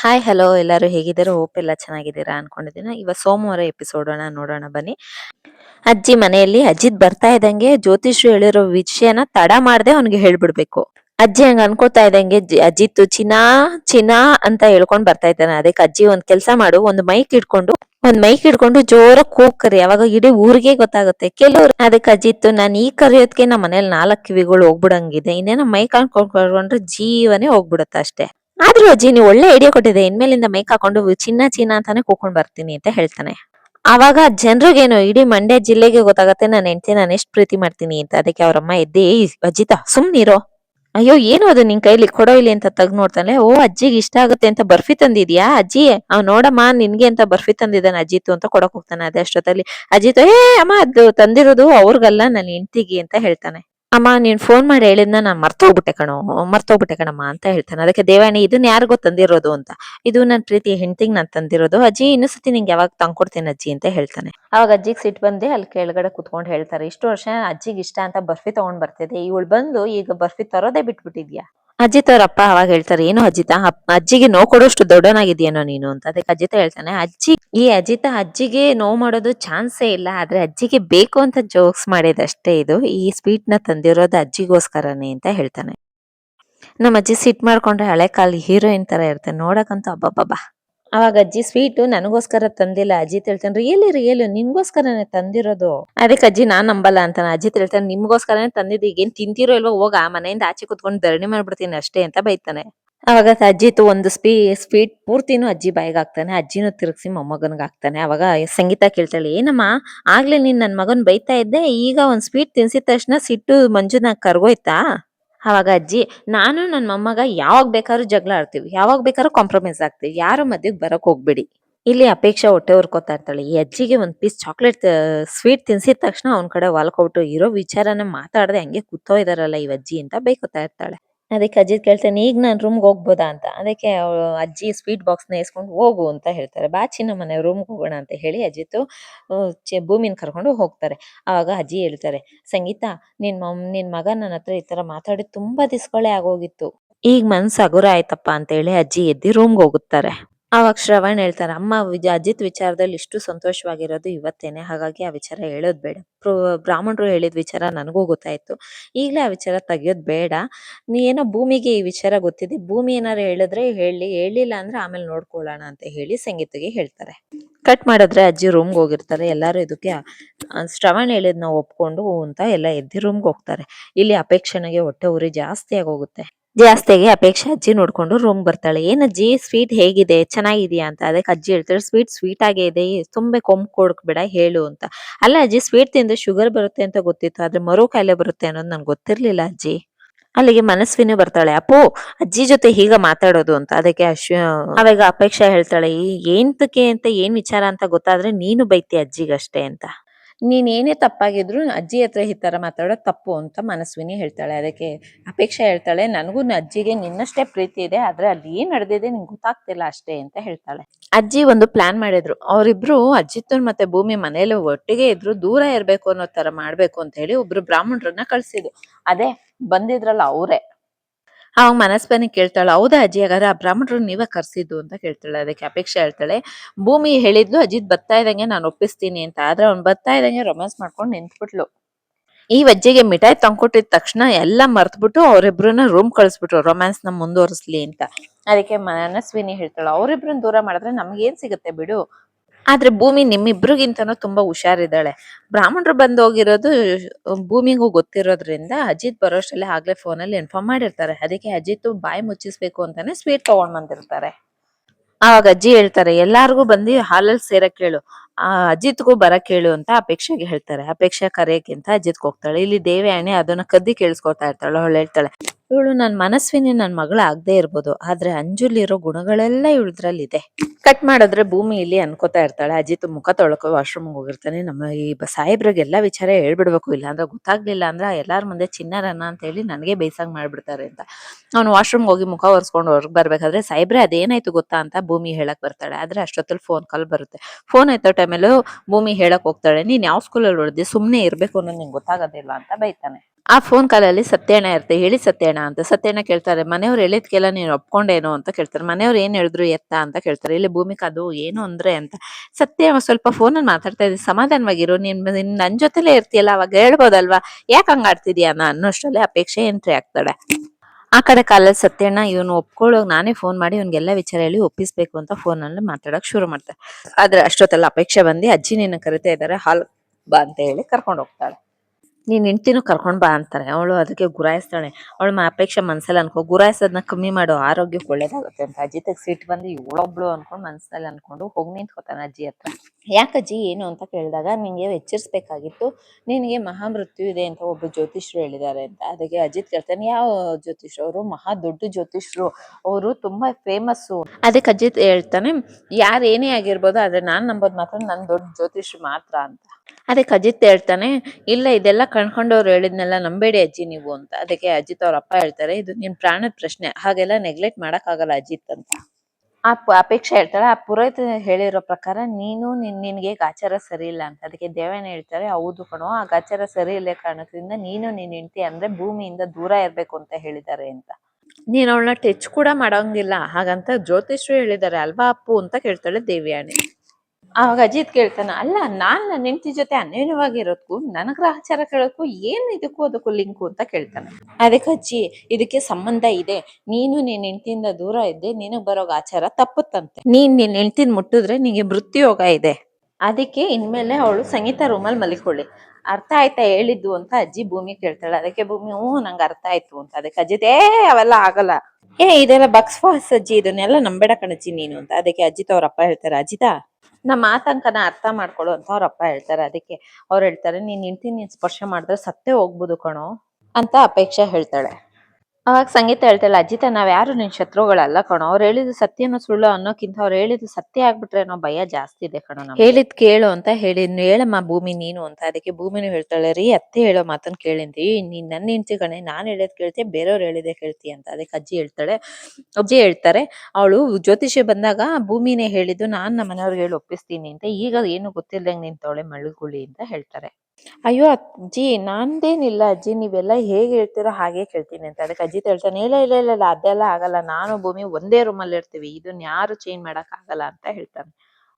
Hi hello ಎಲ್ಲರೂ ಹೇಗಿದ್ದಾರೆ? Hope ಎಲ್ಲ ಚೆನ್ನಾಗಿದ್ದೀರಾ ಅನ್ಕೊಂಡಿದ್ದೀನಿ ಇವಾಗ ಸೋಮವಾರ ಎಪಿಸೋಡ್ ನೋಡೋಣ ಬನ್ನಿ. ಅಜ್ಜಿ ಮನೆಯಲ್ಲಿ ಅಜ್ಜಿದ್ ಬರ್ತಾ ಇದ್ದಂಗೆ ಜ್ಯೋತಿಷ್ರು ಹೇಳಿರೋ ವಿಷಯನ ತಡ ಮಾಡದೆ ಅವ್ನಿಗೆ ಹೇಳ್ಬಿಡ್ಬೇಕು. ಅಜ್ಜಿ ಹಂಗ ಅನ್ಕೋತಾ ಇದ್ದಂಗೆ ಅಜ್ಜಿತ್ತು ಚಿನಾ ಚಿನಾ ಅಂತ ಹೇಳ್ಕೊಂಡ್ ಬರ್ತಾ ಇದ್ದಾನೆ. ಅದಕ್ಕೆ ಅಜ್ಜಿ ಒಂದ್ ಕೆಲ್ಸ ಮಾಡು, ಒಂದ್ ಮೈಕ್ ಇಟ್ಕೊಂಡು ಒಂದ್ ಮೈಕ್ ಇಟ್ಕೊಂಡು ಜೋರ ಕೂಗ್ಕರಿ. ಅವಾಗ ಇಡೀ ಊರಿಗೆ ಗೊತ್ತಾಗುತ್ತೆ. ಕೆಲವ್ರು, ಅದಕ್ಕೆ ಅಜ್ಜಿತ್ತು ನಾನು ಈ ಕರೆಯೋದಕ್ಕೆ ನಮ್ಮ ಮನೇಲಿ ನಾಲ್ಕು ಕಿವಿಗಳು ಹೋಗ್ಬಿಡಂಗಿದೆ. ಇನ್ನೇನೋ ಮೈಕ್ ಹಾಕೊಂಡ್ಕೊಂಡ್ರೆ ಜೀವನೇ ಹೋಗ್ಬಿಡುತ್ತೆ ಅಷ್ಟೇ. ಆದ್ರೂ ಅಜ್ಜಿ, ನೀವು ಒಳ್ಳೆ ಐಡಿಯಾ ಕೊಟ್ಟಿದೆ ಇನ್ಮೇಲಿಂದ ಮೇಕ್ ಹಾಕೊಂಡು ಚಿನ್ನ ಚಿನ್ನ ಅಂತಾನೆ ಕೂಕೊಂಡ್ ಬರ್ತೀನಿ ಅಂತ ಹೇಳ್ತಾನೆ. ಅವಾಗ ಜನರಿಗೇನು ಇಡೀ ಮಂಡ್ಯ ಜಿಲ್ಲೆಗೆ ಗೊತ್ತಾಗತ್ತೆ, ನಾನು ಹೆಂಡತಿ, ನಾನು ಎಷ್ಟು ಪ್ರೀತಿ ಮಾಡ್ತೀನಿ ಅಂತ. ಅದಕ್ಕೆ ಅವರಮ್ಮ ಎದ್ದೇ ಅಜ್ಜಿತ ಸುಮ್ನಿರೋ ಅಯ್ಯೋ, ಏನು ಅದು ನಿನ್ ಕೈಲಿ? ಕೊಡೋ ಇಲ್ಲಿ ಅಂತ ತಗ್ ನೋಡ್ತಾನೆ. ಓ, ಅಜ್ಜಿಗೆ ಇಷ್ಟ ಆಗುತ್ತೆ ಅಂತ ಬರ್ಫಿ ತಂದಿದ್ಯಾ? ಅಜ್ಜಿ, ಅವ್ ನೋಡಮ್ಮ, ನಿನ್ಗೆ ಅಂತ ಬರ್ಫಿ ತಂದಿದ್ದಾನೆ ಅಜ್ಜಿತು ಅಂತ ಕೊಡಕ್ ಹೋಗ್ತಾನೆ. ಅದೇ ಅಷ್ಟೊತ್ತಲ್ಲಿ ಅಜ್ಜಿತು ಏ ಅಮ್ಮ, ಅದು ತಂದಿರೋದು ಅವ್ರಿಗಲ್ಲ ನನ್ನ ಹೆಂಡತಿಗೆ, ಅಂತ ಹೇಳ್ತಾನೆ. ಅಮ್ಮ, ನೀನ್ ಫೋನ್ ಮಾಡಿ ಹೇಳಿದ್ನ ನಾನ್ ಮರ್ತೋಗ್ಬಿಟ್ಟೆ ಕಣೋ, ಮರ್ತೋಗ್ಬಿಟ್ಟೆ ಕಣಮ್ಮ ಅಂತ ಹೇಳ್ತಾನೆ. ಅದಕ್ಕೆ ದೇವಾಣಿ ಇದನ್ನ ಯಾರಿಗೋ ತಂದಿರೋದು ಅಂತ. ಇದು ನನ್ನ ಪ್ರೀತಿ, ಹೆಂಡತಿಗೆ ನಾನ್ ತಂದಿರೋದು. ಅಜ್ಜಿ ಇನ್ನೊಂದ್ಸತಿ ನಿಂಗೆ ಯಾವಾಗ ತಂದ್ಕೊಡ್ತೀನಿ ಅಜ್ಜಿ ಅಂತ ಹೇಳ್ತಾನೆ. ಅವಾಗ ಅಜ್ಜಿಗೆ ಸಿಟ್ಟು ಬಂದೆ, ಅಲ್ಲಿ ಕೆಳಗಡೆ ಕುತ್ಕೊಂಡು ಹೇಳ್ತಾರೆ, ಇಷ್ಟು ವರ್ಷ ಅಜ್ಜಿಗೆ ಇಷ್ಟ ಅಂತ ಬರ್ಫಿ ತಗೊಂಡ್ ಬರ್ತಿದ್ದೆ ಇವಳು ಬಂದು ಈಗ ಬರ್ಫಿ ತರೋದೇ ಬಿಟ್ಬಿಟ್ಟಿದ್ಯಾ? ಅಜಿತ್ ಅವ್ರಪ್ಪ ಅವಾಗ ಹೇಳ್ತಾರೆ, ಏನು ಅಜಿತ ಅಜ್ಜಿಗೆ ನೋವು ಕೊಡೋಷ್ಟು ದೊಡ್ಡನಾಗಿದ್ಯೇನೋ ನೀನು? ಅಂತ. ಅದಕ್ಕೆ ಅಜಿತ ಹೇಳ್ತಾನೆ, ಅಜ್ಜಿ, ಈ ಅಜಿತ ಅಜ್ಜಿಗೆ ನೋವು ಮಾಡೋದು ಚಾನ್ಸೇ ಇಲ್ಲ, ಆದ್ರೆ ಅಜ್ಜಿಗೆ ಬೇಕು ಅಂತ ಜೋಕ್ಸ್ ಮಾಡಿದಷ್ಟೇ ಇದು. ಈ ಸ್ವೀಟ್ನ ತಂದಿರೋದು ಅಜ್ಜಿಗೋಸ್ಕರನೇ ಅಂತ ಹೇಳ್ತಾನೆ. ನಮ್ಮ ಅಜ್ಜಿ ಸಿಟ್ ಮಾಡ್ಕೊಂಡ್ರೆ ಹಳೆ ಕಾಲ ಹೀರೋಯಿನ್ ತರ ಇರ್ತಾನೆ ನೋಡಕ್ಕಂತೂ ಅಬ್ಬಬ್ಬಬ್ಬಾ. ಅವಾಗ ಅಜ್ಜಿ ಸ್ವೀಟು ನನಗೋಸ್ಕರ ತಂದಿಲ್ಲ. ಅಜ್ಜಿ ತಿಳ್ತಾನೆ ರಿಯಲಿ ರಿಯಲಿ ನಿಮ್ಗೋಸ್ಕರನೇ ತಂದಿರೋದು. ಅದಕ್ಕೆ ಅಜ್ಜಿ, ನಾನ್ ನಂಬಲ್ಲ ಅಂತಾನೆ ಅಜ್ಜಿ ತಿಳ್ತಾನೆ ನಿಮ್ಗೋಸ್ಕರನೇ ತಂದಿದ್ದು, ಈಗೇನ್ ತಿಂತಿರೋ ಇಲ್ವೋ, ಹೋಗ ಮನೆಯಿಂದ ಆಚೆ ಕುತ್ಕೊಂಡು ಧರಣಿ ಮಾಡ್ಬಿಡ್ತೀನಿ ಅಷ್ಟೇ ಅಂತ ಬೈತಾನೆ. ಅವಾಗ ಅಜ್ಜಿತು ಒಂದು ಸ್ಪೀ, ಸ್ವೀಟ್ ಪೂರ್ತಿನೂ ಅಜ್ಜಿ ಬಾಯಿಗೆ ಹಾಕ್ತಾನೆ ಅಜ್ಜಿನೂ ತಿರುಗಿಸಿ ಮೊಮ್ಮಗನ್ಗೆ ಹಾಕ್ತಾನೆ ಅವಾಗ ಸಂಗೀತ ಕೇಳ್ತಾಳೆ, ಏನಮ್ಮ, ಆಗ್ಲೇ ನೀನ್ ನನ್ ಮಗನ್ ಬೈತಾ ಇದ್ದೆ, ಈಗ ಒಂದ್ ಸ್ವೀಟ್ ತಿನ್ಸಿದ ತಕ್ಷಣ ಸಿಟ್ಟು ಮಂಜುನ ಕರ್ಗೋಯ್ತಾ? ಅವಾಗ ಅಜ್ಜಿ, ನಾನು ನನ್ನ ಮೊಮ್ಮಗ ಯಾವಾಗ ಬೇಕಾದ್ರೂ ಜಗಳ ಆಡ್ತೀವಿ, ಯಾವಾಗ ಬೇಕಾದ್ರೂ ಕಾಂಪ್ರಮೈಸ್ ಆಗ್ತೀವಿ, ಯಾರ ಮಧ್ಯಕ್ಕೆ ಬರಕ್ ಹೋಗ್ಬೇಡಿ. ಇಲ್ಲಿ ಅಪೇಕ್ಷೆ ಹೊಟ್ಟೆ ಹೊರ್ಕೋತಾ ಇರ್ತಾಳೆ. ಈ ಅಜ್ಜಿಗೆ ಒಂದ್ ಪೀಸ್ ಚಾಕ್ಲೇಟ್ ಸ್ವೀಟ್ ತಿನ್ಸಿದ ತಕ್ಷಣ ಅವ್ನ ಕಡೆ ಹೊಲ್ಕೊಬಿಟ್ಟು ಇರೋ ವಿಚಾರನ ಮಾತಾಡದೆ ಹಂಗೆ ಕೂತೋ ಇದಾರಲ್ಲ ಈ ಅಜ್ಜಿ ಅಂತ ಬೈಕೋತಾ ಇರ್ತಾಳೆ. ಅದಕ್ಕೆ ಅಜ್ಜಿ ಕೇಳ್ತಾನೆ, ಈಗ ನಾನು ರೂಮ್ಗೆ ಹೋಗ್ಬೋದಾ ಅಂತ? ಅದಕ್ಕೆ ಅವ್ಳು ಅಜ್ಜಿ ಸ್ವೀಟ್ ಬಾಕ್ಸ್ನ ಇಸ್ಕೊಂಡು ಹೋಗು ಅಂತ ಹೇಳ್ತಾರೆ. ಬಾ ಚಿನ್ನ ಮನೆ ರೂಮ್ಗೆ ಹೋಗೋಣ ಅಂತ ಹೇಳಿ ಚೆ- ಭೂಮಿನ ಕರ್ಕೊಂಡು ಹೋಗ್ತಾರೆ. ಆವಾಗ ಅಜ್ಜಿ ಹೇಳ್ತಾರೆ, ಸಂಗೀತ, ನಿನ್ ಮಮ್, ನಿನ್ ಮಗ ನನ್ನ ಹತ್ರ ಈ ತರ ಮಾತಾಡಿ ತುಂಬಾ ದಿಸ್ಗಳೇ ಆಗೋಗಿತ್ತು. ಈಗ ಮನ್ಸ್ ಹಗುರ ಆಯ್ತಪ್ಪ ಅಂತ ಹೇಳಿ ಅಜ್ಜಿ ಎದ್ದಿ ರೂಮ್ಗೆ ಹೋಗುತ್ತಾರೆ. ಅವಾಗ ಶ್ರವಣ್ ಹೇಳ್ತಾರೆ. ಅಮ್ಮ ಅಜಿತ್ ವಿಚಾರದಲ್ಲಿ ಇಷ್ಟು ಸಂತೋಷವಾಗಿರೋದು ಇವತ್ತೇನೆ. ಹಾಗಾಗಿ ಆ ವಿಚಾರ ಹೇಳೋದ್ ಬೇಡ. ಬ್ರಾಹ್ಮಣರು ಹೇಳಿದ ವಿಚಾರ ನನಗೂ ಗೊತ್ತಾಯ್ತು. ಈಗಲೇ ಆ ವಿಚಾರ ತೆಗಿಯೋದ್ ಬೇಡ. ನೀ ಏನೋ ಭೂಮಿಗೆ ಈ ವಿಚಾರ ಗೊತ್ತಿದೆ. ಭೂಮಿ ಏನಾರು ಹೇಳಿದ್ರೆ ಹೇಳಿ. ಹೇಳಿಲ್ಲ ಅಂದ್ರೆ ಆಮೇಲೆ ನೋಡ್ಕೊಳ್ಳೋಣ ಅಂತ ಹೇಳಿ ಸಂಗೀತಗೆ ಹೇಳ್ತಾರೆ. ಕಟ್ ಮಾಡಿದ್ರೆ ಅಜ್ಜಿ ರೂಮ್ಗೆ ಹೋಗಿರ್ತಾರೆ. ಎಲ್ಲರೂ ಇದಕ್ಕೆ ಶ್ರವಣ್ ಹೇಳಿದ್ನ ಒಪ್ಕೊಂಡು ಅಂತ ಎಲ್ಲ ಎದ್ದಿ ರೂಮ್ಗೆ ಹೋಗ್ತಾರೆ. ಇಲ್ಲಿ ಅಪೇಕ್ಷಣೆಗೆ ಹೊಟ್ಟೆ ಉರಿ ಜಾಸ್ತಿ ಆಗೋಗುತ್ತೆ. ಜಾಸ್ತಿಯಾಗಿ ಅಪೇಕ್ಷೆ ಅಜ್ಜಿ ನೋಡ್ಕೊಂಡು ರೂಮ್ ಬರ್ತಾಳೆ. ಏನ್ ಅಜ್ಜಿ ಸ್ವೀಟ್ ಹೇಗಿದೆ? ಚೆನ್ನಾಗಿದೆಯಾ? ಅಂತ. ಅದಕ್ಕೆ ಅಜ್ಜಿ ಹೇಳ್ತಾಳೆ ಸ್ವೀಟ್ ಸ್ವೀಟ್ ಆಗೇ ಇದೆ ತುಂಬಾ ಕೊಂಬ್ ಕೊಡ್ಬೇಡ ಹೇಳು ಅಂತ. ಅಲ್ಲ ಅಜ್ಜಿ ಸ್ವೀಟ್ ತಿಂದ್ರೆ ಶುಗರ್ ಬರುತ್ತೆ ಅಂತ ಗೊತ್ತಿತ್ತು. ಆದ್ರೆ ಮರು ಕಾಯಿಲೆ ಬರುತ್ತೆ ಅನ್ನೋದು ನಂಗೆ ಗೊತ್ತಿರ್ಲಿಲ್ಲ ಅಜ್ಜಿ. ಅಲ್ಲಿಗೆ ಮನಸ್ವಿನಿ ಬರ್ತಾಳೆ, ಅಪ್ಪು, ಅಜ್ಜಿ ಜೊತೆ ಹೀಗ ಮಾತಾಡೋದು ಅಂತ. ಅದಕ್ಕೆ ಅಶ್ವ ಅವಾಗ ಅಪೇಕ್ಷಾ ಹೇಳ್ತಾಳೆ, ಈ ಏಂತಕ್ಕೆ ಅಂತ ಏನ್ ವಿಚಾರ ಅಂತ ಗೊತ್ತಾದ್ರೆ ನೀನು ಬೈತಿ ಅಜ್ಜಿಗಷ್ಟೇ ಅಂತ. ನೀನ್ ಏನೇ ತಪ್ಪಾಗಿದ್ರು ಅಜ್ಜಿ ಹತ್ರ ಈ ತರ ಮಾತಾಡೋದು ತಪ್ಪು ಅಂತ ಮನಸ್ವಿನಿ ಹೇಳ್ತಾಳೆ. ಅದಕ್ಕೆ ಅಪೇಕ್ಷೆ ಹೇಳ್ತಾಳೆ, ನನಗೂ ಅಜ್ಜಿಗೆ ನಿನ್ನಷ್ಟೇ ಪ್ರೀತಿ ಇದೆ, ಆದ್ರೆ ಅಲ್ಲಿ ಏನ್ ನಡೆದಿದೆ ನಿಂಗೆ ಗೊತ್ತಾಗ್ತಿಲ್ಲ ಅಷ್ಟೇ, ಅಂತ ಹೇಳ್ತಾಳೆ. ಅಜ್ಜಿ ಒಂದು ಪ್ಲಾನ್ ಮಾಡಿದ್ರು. ಅವರಿಬ್ರು ಅಜ್ಜಿತ್ತನ್ ಮತ್ತೆ ಭೂಮಿ ಮನೇಲಿ ಒಟ್ಟಿಗೆ ಇದ್ರು ದೂರ ಇರಬೇಕು ಅನ್ನೋ ತರ ಮಾಡ್ಬೇಕು ಅಂತ ಹೇಳಿ ಒಬ್ರು ಬ್ರಾಹ್ಮಣರನ್ನ ಕಳ್ಸಿದ್ರು. ಅದೇ ಬಂದಿದ್ರಲ್ಲ ಅವರೇ. ಅವಾಗ ಮನಸ್ಪನಿ ಕೇಳ್ತಾಳೆ, ಹೌದಾ ಅಜ್ಜಿ, ಹಾಗಾದ್ರೆ ಆ ಬ್ರಾಹ್ಮಣರು ನೀವೇ ಕರ್ಸಿದ್ದು? ಅಂತ ಕೇಳ್ತಾಳೆ. ಅದಕ್ಕೆ ಅಪೇಕ್ಷೆ ಹೇಳ್ತಾಳೆ, ಭೂಮಿ ಹೇಳಿದ್ಲು, ಅಜಿತ್ ಬರ್ತಾ ಇದ್ದಂಗೆ ನಾನು ಒಪ್ಪಿಸ್ತೀನಿ ಅಂತ. ಆದ್ರೆ ಅವ್ನು ಬರ್ತಾ ಇದ್ದಂಗೆ ರೊಮ್ಯಾನ್ಸ್ ಮಾಡ್ಕೊಂಡು ನಿಂತ್ಬಿಟ್ಲು. ಈ ಅಜ್ಜಿಗೆ ಮಿಠಾಯಿ ತಂದ್ಕೊಟ್ಟಿದ ತಕ್ಷಣ ಎಲ್ಲ ಮರ್ತ್ಬಿಟ್ಟು ಅವರಿಬ್ರನ್ನ ರೂಮ್ ಕಳಿಸ್ಬಿಟ್ರು ರೊಮ್ಯಾನ್ಸ್ನ ಮುಂದುವರಿಸ್ಲಿ ಅಂತ. ಅದಕ್ಕೆ ಮನಸ್ವಿನಿ ಹೇಳ್ತಾಳೆ ಅವರಿಬ್ರನ್ನ ದೂರ ಮಾಡಿದ್ರೆ ನಮ್ಗೆ ಏನ್ ಸಿಗುತ್ತೆ ಬಿಡು? ಆದ್ರೆ ಭೂಮಿ ನಿಮ್ಮಿಬ್ರಿಗಿಂತನೂ ತುಂಬಾ ಹುಷಾರಿದ್ದಾಳೆ. ಬ್ರಾಹ್ಮಣರು ಬಂದು ಹೋಗಿರೋದು ಭೂಮಿಗೂ ಗೊತ್ತಿರೋದ್ರಿಂದ ಅಜಿತ್ ಬರೋಷ್ಟಲ್ಲೇ ಆಗ್ಲೇ ಫೋನಲ್ಲಿ ಇನ್ಫಾರ್ಮ್ ಮಾಡಿರ್ತಾರೆ. ಅದಕ್ಕೆ ಅಜಿತ್ ಬಾಯಿ ಮುಚ್ಚಿಸ್ಬೇಕು ಅಂತಾನೆ ಸ್ವೀಟ್ ತಗೊಂಡ್ ಬಂದಿರ್ತಾರೆ. ಆವಾಗ ಅಜ್ಜಿ ಹೇಳ್ತಾರೆ, ಎಲ್ಲಾರ್ಗೂ ಬಂದು ಹಾಲಲ್ಲಿ ಸೇರಕ್ ಹೇಳು ಆ, ಅಜಿತ್ಗೂ ಬರಕ್ ಹೇಳು ಅಂತ ಅಪೇಕ್ಷೆಗೆ ಹೇಳ್ತಾರೆ. ಅಪೇಕ್ಷೆ ಕರೆಯಕ್ಕಿಂತ ಅಜಿತ್ ಅಜಿತ್ಗೆ ಹೋಗ್ತಾಳೆ. ಇಲ್ಲಿ ದೇವಯಾನಿ ಅದನ್ನ ಕದ್ದಿ ಕೇಳಿಸ್ಕೊತಾ ಇರ್ತಾಳೆ, ಅವಳು ಹೇಳ್ತಾಳೆ ಇವಳು ನನ್ನ ಮನಸ್ವಿನಿ ನನ್ನ ಮಗಳ ಆಗದೆ ಇರ್ಬೋದು. ಆದ್ರೆ ಅಂಜುಲಿರೋ ಗುಣಗಳೆಲ್ಲ ಇವಳದ್ರಲ್ಲಿ ಇದೆ ಕಟ್ ಮಾಡಿದ್ರೆ ಭೂಮಿ ಇಲ್ಲಿ ಅನ್ಕೋತಾ ಇರ್ತಾಳೆ. ಅಜಿತ್ ಮುಖ ತೊಳ್ಕೊ ವಾಶ್ರೂಮ್ ಹೋಗಿರ್ತಾನೆ. ನಮ್ಮ ಈ ಸಾಹೇಬ್ರಿಗೆಲ್ಲ ವಿಚಾರ ಹೇಳ್ಬಿಡ್ಬೇಕು. ಇಲ್ಲ ಅಂದ್ರೆ ಗೊತ್ತಾಗ್ಲಿಲ್ಲ ಅಂದ್ರೆ ಎಲ್ಲಾರ ಮುಂದೆ ಚಿನ್ನರನ್ನ ಅಂತ ಹೇಳಿ ನನಗೆ ಬೇಸಂಗ್ ಮಾಡ್ಬಿಡ್ತಾರೆ ಅಂತ. ಅವ್ನು ವಾಶ್ರೂಮ್ ಹೋಗಿ ಮುಖ ಒರೆಸ್ಕೊಂಡು ಹೊರಗೆ ಬರ್ಬೇಕಾದ್ರೆ ಸಾಹೇಬ್ರೆ ಅದೇನಾಯ್ತು ಗೊತ್ತಾ ಅಂತ ಭೂಮಿ ಹೇಳಕ್ ಬರ್ತಾಳೆ. ಆದ್ರೆ ಅಷ್ಟೊತ್ತಲ್ಲಿ ಫೋನ್ ಕಾಲ್ ಬರುತ್ತೆ. ಫೋನ್ ಆಯ್ತೋ ಟೈಮಲ್ಲೂ ಭೂಮಿ ಹೇಳಕ್ ಹೋಗ್ತಾಳೆ. ನೀನ್ ಯಾವ ಸ್ಕೂಲಲ್ಲಿ ಹೊಡೆದಿ ಸುಮ್ನೆ ಇರ್ಬೇಕು ಅನ್ನೋದು ನಿಂಗೆ ಗೊತ್ತಾಗೋದಿಲ್ಲ ಅಂತ ಬೈತಾನೆ. ಆ ಫೋನ್ ಕಾಲಲ್ಲಿ ಸತ್ಯಣ್ಣ ಇರುತ್ತೆ ಹೇಳಿ ಸತ್ಯಣ್ಣ ಅಂತ. ಸತ್ಯಣ್ಣ ಕೇಳ್ತಾರೆ, ಮನೆಯವ್ರು ಹೇಳಿದ್ಕೆಲ್ಲ ನೀನು ಒಪ್ಕೊಂಡೇನೋ ಅಂತ ಕೇಳ್ತಾರೆ. ಮನೆಯವ್ರು ಏನು ಹೇಳಿದ್ರು ಎತ್ತ ಅಂತ ಕೇಳ್ತಾರೆ. ಇಲ್ಲಿ ಭೂಮಿಕಾ, ಅದು ಏನು ಅಂದ್ರೆ ಅಂತ. ಸತ್ಯ ಸ್ವಲ್ಪ ಫೋನಲ್ಲಿ ಮಾತಾಡ್ತಾ ಇದ್ದೆ. ಸಮಾಧಾನವಾಗಿರು, ನೀನ್, ನಿನ್, ನನ್ ಜೊತೆಲೇ ಇರ್ತೀಯಲ್ಲ, ಅವಾಗ ಹೇಳ್ಬೋದಲ್ವಾ? ಯಾಕೆ ಹಂಗ ಆಡ್ತಿದ್ಯಾ? ನಾ ಅನ್ನೋಷ್ಟರಲ್ಲಿ ಅಪೇಕ್ಷೆ ಎಂಟ್ರಿ ಆಗ್ತಾಳೆ. ಆ ಕಡೆ ಕಾಲಲ್ಲಿ ಸತ್ಯಣ್ಣ, ಇವನು ಒಪ್ಕೊಳ್ಳೋಗ್ ನಾನೇ ಫೋನ್ ಮಾಡಿ ಇವನಿಗೆಲ್ಲ ವಿಚಾರ ಹೇಳಿ ಒಪ್ಪಿಸ್ಬೇಕು ಅಂತ ಫೋನಲ್ಲಿ ಮಾತಾಡಕ್ ಶುರು ಮಾಡ್ತಾರೆ ಆದ್ರೆ ಅಷ್ಟೊತ್ತಲ್ಲ ಅಪೇಕ್ಷೆ ಬಂದು, ಅಜ್ಜಿ ನಿನ್ನ ಕರಿತಾ ಇದ್ದಾರೆ ಹಾಲ್ ಬಾ ಅಂತ ಹೇಳಿ ಕರ್ಕೊಂಡು ಹೋಗ್ತಾಳೆ. ನೀನ್ ಹೆಂಡ್ತಿನೂ ಕರ್ಕೊಂಡ್ ಬಾ ಅಂತಾರೆ. ಅವಳು ಅದಕ್ಕೆ ಗುರಾಯಿಸ್ತಾಳೆ. ಅವಳು ಅಪೇಕ್ಷೆ ಮನ್ಸಲ್ಲಿ ಅನ್ಕೋ ಗುರಾಯಿಸೋದನ್ನ ಕಮ್ಮಿ ಮಾಡು ಆರೋಗ್ಯಕ್ಕೆ ಒಳ್ಳೇದಾಗುತ್ತೆ ಅಂತ. ಅಜ್ಜಿ ತಗ ಸಿಟ್ಟು ಬಂದು ಇವಳೊಬ್ಳು ಅನ್ಕೊಂಡು ಮನ್ಸಲ್ಲಿ ಅನ್ಕೊಂಡು ಹೋಗಿ ನಿಂತ್ಕೋತಾನೆ ಅಜ್ಜಿ ಹತ್ರ. ಯಾಕಜ್ಜಿ ಏನು ಅಂತ ಕೇಳಿದಾಗ ನಿಂಗೆ ಎಚ್ಚರಿಸ್ಬೇಕಾಗಿತ್ತು. ನಿನಗೆ ಮಹಾಮೃತ್ಯು ಇದೆ ಅಂತ ಒಬ್ಬ ಜ್ಯೋತಿಷ್ರು ಹೇಳಿದ್ದಾರೆ ಅಂತ. ಅದಕ್ಕೆ ಅಜಿತ್ ಕೇಳ್ತಾನೆ, ಯಾವ ಜ್ಯೋತಿಷ್ರು ಅವರು? ಮಹಾ ದೊಡ್ಡ ಜ್ಯೋತಿಷ್ರು. ಅವರು ತುಂಬಾ ಫೇಮಸ್ಸು ಅದಕ್ಕೆ ಅಜಿತ್ ಹೇಳ್ತಾನೆ ಯಾರೇನೇ ಆಗಿರ್ಬೋದು, ಆದ್ರೆ ನಾನ್ ನಂಬೋದು ಮಾತ್ರ ನನ್ ದೊಡ್ಡ ಜ್ಯೋತಿಷ್ರು ಮಾತ್ರ ಅಂತ. ಅದಕ್ಕೆ ಅಜಿತ್ ಹೇಳ್ತಾನೆ, ಇಲ್ಲ ಇದೆಲ್ಲ ಕಣ್ಕೊಂಡವ್ರು ಹೇಳಿದ್ನೆಲ್ಲ ನಂಬೇಡಿ ಅಜ್ಜಿ ನೀವು ಅಂತ. ಅದಕ್ಕೆ ಅಜಿತ್ ಅವ್ರ ಅಪ್ಪ ಹೇಳ್ತಾರೆ, ಇದು ನಿನ್ ಪ್ರಾಣದ ಪ್ರಶ್ನೆ, ಹಾಗೆಲ್ಲ ನೆಗ್ಲೆಕ್ಟ್ ಮಾಡಕ್ ಆಗಲ್ಲ ಅಜಿತ್ ಅಂತ. ಆ ಅಪೇಕ್ಷೆ ಹೇಳ್ತಾರೆ ಆ ಪುರೋಹಿತ ಹೇಳಿರೋ ಪ್ರಕಾರ ನೀನು ನಿನ್, ನಿನ್ಗೆ ಗಾಚಾರ ಸರಿ ಇಲ್ಲ ಅಂತ. ಅದಕ್ಕೆ ದೇವೇನ ಹೇಳ್ತಾರೆ, ಹೌದು ಕಣೋ, ಆ ಗಾಚಾರ ಸರಿ ಇಲ್ಲ ಕಾರಣದಿಂದ ನೀನು ನೀನ್ ಹೆಂಡತಿ ಅಂದ್ರೆ ಭೂಮಿಯಿಂದ ದೂರ ಇರ್ಬೇಕು ಅಂತ ಹೇಳಿದ್ದಾರೆ ಅಂತ. ನೀನ್ ಅವಳನ್ನ ಟಚ್ ಕೂಡ ಮಾಡೋಂಗಿಲ್ಲ. ಹಾಗಂತ ಜ್ಯೋತಿಷ್ರು ಹೇಳಿದ್ದಾರೆ, ಅಲ್ವಾ ಅಪ್ಪು ಅಂತ ಕೇಳ್ತಾಳೆ ದೇವ್ಯಾಣಿ. ಆವಾಗ ಅಜಿತ್ ಕೇಳ್ತಾನೆ, ಅಲ್ಲ, ನಾನ್ ನನ್ನ ಹೆಂಡತಿ ಜೊತೆ ಅನ್ಯೋನ್ಯವಾಗಿರೋದಕ್ಕೂ ನನ್ನ ಗ್ರಹಚಾರ ಕೇಳೋಕ್ಕೂ ಏನ್ ಇದಕ್ಕೂ ಅದಕ್ಕೂ ಲಿಂಕು ಅಂತ ಕೇಳ್ತಾನೆ. ಅದಕ್ಕೆ, ಅಜ್ಜಿ, ಇದಕ್ಕೆ ಸಂಬಂಧ ಇದೆ. ನೀನು ನಿನ್ ಹೆಂಡತಿಯಿಂದ ದೂರ ಇದ್ದೆ, ನಿನಗ್ ಬರೋ ಆಚಾರ ತಪ್ಪುತ್ತಂತೆ. ನೀನ್ ನಿನ್ ಹೆಂಡತಿನ ಮುಟ್ಟಿದ್ರೆ ನಿಂಗೆ ಮೃತ್ಯುಯೋಗ ಇದೆ. ಅದಕ್ಕೆ ಇನ್ಮೇಲೆ ಅವಳು ಸಂಗೀತ ರೂಮಲ್ಲಿ ಮಲಿಕೊಳ್ಳಿ. ಅರ್ಥ ಆಯ್ತಾ ಹೇಳಿದ್ದು? ಅಂತ ಅಜ್ಜಿ ಭೂಮಿ ಕೇಳ್ತಾಳೆ. ಅದಕ್ಕೆ ಭೂಮಿ ಹ್ಞೂ ನಂಗೆ ಅರ್ಥ ಆಯ್ತು. ಅಂತ. ಅದಕ್ಕೆ ಅಜಿತ್, ಏ, ಅವೆಲ್ಲ ಆಗಲ್ಲ. ಏ, ಇದೆಲ್ಲ ಬಕ್ಸ್ ಫಾಸ್ ಅಜ್ಜಿ, ಇದನ್ನೆಲ್ಲ ನಂಬೇಡ ಕಣಜ್ಜಿ ನೀನು ಅಂತ. ಅದಕ್ಕೆ ಅಜಿತ್ ಅವ್ರ ಅಪ್ಪ ಹೇಳ್ತಾರೆ, ಅಜಿತಾ ನಮ್ಮ ಆತಂಕನ ಅರ್ಥ ಮಾಡ್ಕೊಳ್ಳು ಅಂತ ಅವ್ರ ಅಪ್ಪ ಹೇಳ್ತಾರೆ. ಅದಕ್ಕೆ ಅವ್ರು ಹೇಳ್ತಾರೆ, ನೀನ್ ನಿಂತಿ ನೀನ್ ಸ್ಪರ್ಶ ಮಾಡಿದ್ರೆ ಸತ್ತೇ ಹೋಗ್ಬೋದು ಕಣೋ ಅಂತ ಅಪೇಕ್ಷೆ ಹೇಳ್ತಾಳೆ. ಅವಾಗ ಸಂಗೀತ ಹೇಳ್ತಾಳೆ ಅಜಿತ ನಾವ್ ಯಾರು ನಿನ್ ಶತ್ರುಗಳಲ್ಲ ಕಣೋ, ಅವ್ರು ಹೇಳಿದ್ದು ಸತ್ಯನ ಸುಳ್ಳು ಅನ್ನೋಕ್ಕಿಂತ ಅವ್ರು ಹೇಳಿದ್ದು ಸತ್ಯ ಆಗ್ಬಿಟ್ರೆ ಅನ್ನೋ ಭಯ ಜಾಸ್ತಿ ಇದೆ ಕಣೋ ನಮ್ಗೆ. ಹೇಳಿದ್ ಕೇಳು ಅಂತ ಹೇಳಿ ಹೇಳಮ್ಮ ಭೂಮಿ ನೀನು ಅಂತ, ಅದಕ್ಕೆ ಭೂಮಿನು ಹೇಳ್ತಾಳೆ, ರೀ, ಅತ್ತೆ ಹೇಳೋ ಮಾತನ್ನ ಕೇಳಿಂದ್ರಿ ನೀನ್ ನನ್ನ ಹೆಂಡತಿ ಕಣೆ, ನಾನ್ ಹೇಳೋದ್ ಕೇಳ್ತೀಯ ಬೇರೆಯವ್ರು ಹೇಳಿದೆ ಕೇಳ್ತೀಯ ಅಂತ ಅದಕ್ಕೆ ಅಜ್ಜಿ ಹೇಳ್ತಾಳೆ, ಅಜ್ಜಿ ಹೇಳ್ತಾರೆ, ಅವಳು ಜ್ಯೋತಿಷ್ಯ ಬಂದಾಗ ಭೂಮಿನೇ ಹೇಳಿದ್ದು, ನಾನ್ ನಮ್ಮ ಮನೆಯವ್ರಿಗೆ ಹೇಳಿ ಒಪ್ಪಿಸ್ತೀನಿ ಅಂತ, ಈಗ ಏನು ಗೊತ್ತಿಲ್ದಂಗೆ ನಿಂತವಳೆ ಮಳ್ಳುಗುಳಿ ಅಂತ ಹೇಳ್ತಾರೆ ಅಯ್ಯೋ ಅಜ್ಜಿ ನಂದೇನಿಲ್ಲ ಅಜ್ಜಿ, ನೀವೆಲ್ಲ ಹೇಗೆ ಹೇಳ್ತೀರೋ ಹಾಗೆ ಕೇಳ್ತೀನಿ ಅಂತ. ಅದಕ್ಕೆ ಅಜ್ಜಿ ಹೇಳ್ತಾನೆ ಇಲ್ಲ ಇಲ್ಲ ಇಲ್ಲ ಇಲ್ಲ, ಅದೆಲ್ಲ ಆಗಲ್ಲ. ನಾನು ಭೂಮಿ ಒಂದೇ ರೂಮಲ್ಲಿ ಇರ್ತೀವಿ. ಇದನ್ನ ಯಾರು ಚೇಂಜ್ ಮಾಡಕ್ ಆಗಲ್ಲ ಅಂತ ಹೇಳ್ತಾನೆ.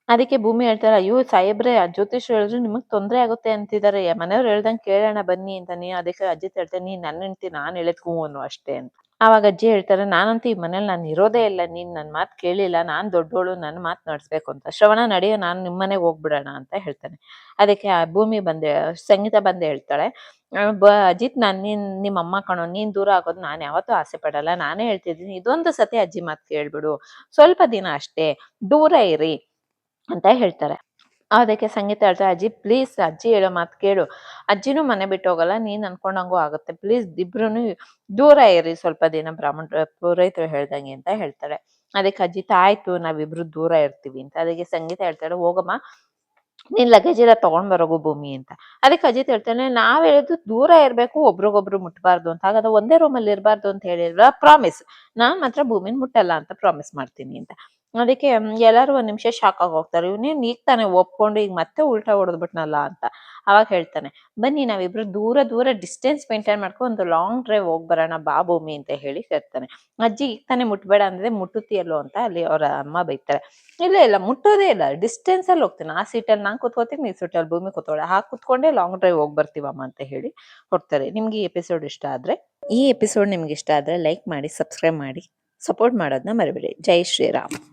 ಅದಕ್ಕೆ ಭೂಮಿ ಹೇಳ್ತಾರೆ ಅಯ್ಯೋ ಸಾಹೇಬ್ರೆ ಜ್ಯೋತಿಷ್ ಹೇಳಿದ್ರು ನಿಮಗ್ ತೊಂದ್ರೆ ಆಗುತ್ತೆ ಅಂತಿದಾರೆ. ಮನೆಯವ್ರು ಹೇಳ್ದಂಗೆ ಕೇಳೋಣ ಬನ್ನಿ ಅಂತ. ನೀ ಅದಕ್ಕೆ ಅಜ್ಜಿ ಹೇಳ್ತಾನೆ ನೀನ್ ನನ್ನ ಹೆಂಡ್ತಿ, ನಾನ್ ಹ್ಞೂ ಅಷ್ಟೇ ಅಂತ. ಅವಾಗ ಅಜ್ಜಿ ಹೇಳ್ತಾರೆ, ನಾನಂತೂ ಈ ಮನೇಲಿ ನಾನು ಇರೋದೇ ಇಲ್ಲ, ನೀನ್ ನನ್ನ ಮಾತು ಕೇಳಿಲ್ಲ, ನಾನು ದೊಡ್ಡೋಳು ನನ್ನ ಮಾತು ನಡೆಸ್ಬೇಕು ಅಂತ. ಶ್ರವಣ ನಡೆಯೋ ನಾನು ನಿಮ್ಮ ಮನೆಗೆ ಹೋಗ್ಬಿಡೋಣ ಅಂತ ಹೇಳ್ತಾನೆ. ಅದಕ್ಕೆ ಆ ಭೂಮಿ ಬಂದೆ, ಸಂಗೀತ ಬಂದೆ ಹೇಳ್ತಾಳೆ ಬ, ಅಜಿತ್ ನಾನು ನೀನ್ ನಿಮ್ಮ ಅಮ್ಮ ಕಣೋ, ನೀನ್ ದೂರ ಆಗೋದು ನಾನು ಯಾವತ್ತೂ ಆಸೆ ಪಡಲ್ಲ, ನಾನೇ ಹೇಳ್ತಿದ್ದೀನಿ, ಇದೊಂದು ಸತಿ ಅಜ್ಜಿ ಮಾತು ಕೇಳ್ಬಿಡು. ಸ್ವಲ್ಪ ದಿನ ಅಷ್ಟೇ, ದೂರ ಇರಿ, ಅಂತ ಹೇಳ್ತಾರೆ. ಅದಕ್ಕೆ ಸಂಗೀತ ಹೇಳ್ತಾರೆ, ಅಜ್ಜಿ ಪ್ಲೀಸ್ ಅಜ್ಜಿ ಹೇಳೋ ಮಾತು ಕೇಳು. ಅಜ್ಜಿನೂ ಮನೆ ಬಿಟ್ಟು ಹೋಗಲ್ಲ, ನೀನ್ ಅನ್ಕೊಂಡಂಗೂ ಆಗುತ್ತೆ. ಪ್ಲೀಸ್ ಇಬ್ರು ದೂರ ಇರಿ, ಸ್ವಲ್ಪ ದಿನ ಬ್ರಾಹ್ಮಣ, ಪುರೋಹಿತರು ಹೇಳ್ದಂಗೆ ಅಂತ ಹೇಳ್ತಾಳೆ ಅದಕ್ಕೆ ಅಜ್ಜಿ ತಾಯ್ತು ನಾವಿಬ್ರು ದೂರ ಇರ್ತೀವಿ ಅಂತ. ಅದಕ್ಕೆ ಸಂಗೀತ ಹೇಳ್ತಾಳೆ ಹೋಗಮ್ಮ, ನೀನ್ ಲಗೇಜ್ ಎಲ್ಲ ತಗೊಂಡ್ ಬರೋಗು ಭೂಮಿ ಅಂತ. ಅದಕ್ಕೆ ಅಜಿತ್ ಹೇಳ್ತಾನೆ ನಾವ್ ಹೇಳಿದ್ದು ದೂರ ಇರ್ಬೇಕು, ಒಬ್ರಿಗೊಬ್ರು ಮುಟ್ಬಾರ್ದು ಅಂತ. ಹಾಗಾದ್ರೆ ಒಂದೇ ರೂಮಲ್ಲಿ ಇರಬಾರ್ದು ಅಂತ ಹೇಳಿಲ್ವಾ? ಪ್ರಾಮಿಸ್ ನಾನ್ ಮಾತ್ರ ಭೂಮಿನ ಮುಟ್ಟಲ್ಲ ಅಂತ ಪ್ರಾಮಿಸ್ ಮಾಡ್ತೀನಿ ಅಂತ. ಅದಕ್ಕೆ ಎಲ್ಲರೂ ಒಂದ್ ನಿಮಿಷ ಶಾಕ್ ಆಗಿ ಹೋಗ್ತಾರೆ ಇವನೇನ್ ಈಗ ತಾನೇ ಒಪ್ಕೊಂಡು ಈಗ ಮತ್ತೆ ಉಲ್ಟಾ ಹೊಡೆದ್ಬಿಟ್ನಲ್ಲ ಅಂತ ಅವಾಗ ಹೇಳ್ತಾನೆ. ಬನ್ನಿ ನಾವಿಬ್ರು ದೂರ ದೂರ ಡಿಸ್ಟೆನ್ಸ್ ಮೇಂಟೈನ್ ಮಾಡ್ಕೊಂಡು ಒಂದು ಲಾಂಗ್ ಡ್ರೈವ್ ಹೋಗಿ ಬರೋಣ ಬಾ ಭೂಮಿ ಅಂತ ಹೇಳಿ ಸೇರ್ತಾನೆ ಅಜ್ಜಿ ಈಗ ತಾನೇ ಮುಟ್ಬೇಡ ಅಂದ್ರೆ ಮುಟ್ಟುತ್ತೀಯಲ್ಲೋ ಅಂತ ಅಲ್ಲಿ ಅವರ ಅಮ್ಮ ಬೈತಾರೆ. ಇಲ್ಲ ಇಲ್ಲ, ಮುಟ್ಟೋದೇ ಇಲ್ಲ. ಡಿಸ್ಟೆನ್ಸ್ ಅಲ್ಲಿ ಹೋಗ್ತೀನಿ. ಆ ಸೀಟಲ್ಲಿ ನಾನ್ ಕೂತ್ಕೋತೀನಿ, ಈ ಸೀಟಲ್ಲಿ ಭೂಮಿ ಕೂತ್ಕೊಳ್ಳೆ. ಹಾಗೆ ಕೂತ್ಕೊಂಡೆ ಲಾಂಗ್ ಡ್ರೈವ್ ಹೋಗಿ ಬರ್ತೀವಮ್ಮ ಅಂತ ಹೇಳಿ ಕೊಡ್ತಾರೆ. ನಿಮ್ಗೆ ಈ ಎಪಿಸೋಡ್ ಇಷ್ಟ ಆದ್ರೆ, ಈ ಎಪಿಸೋಡ್ ನಿಮ್ಗೆ ಇಷ್ಟ ಆದ್ರೆ ಲೈಕ್ ಮಾಡಿ, ಸಬ್ಸ್ಕ್ರೈಬ್ ಮಾಡಿ, ಸಪೋರ್ಟ್ ಮಾಡೋದನ್ನ ಮರಿಬೇಡಿ. ಜೈ ಶ್ರೀರಾಮ್.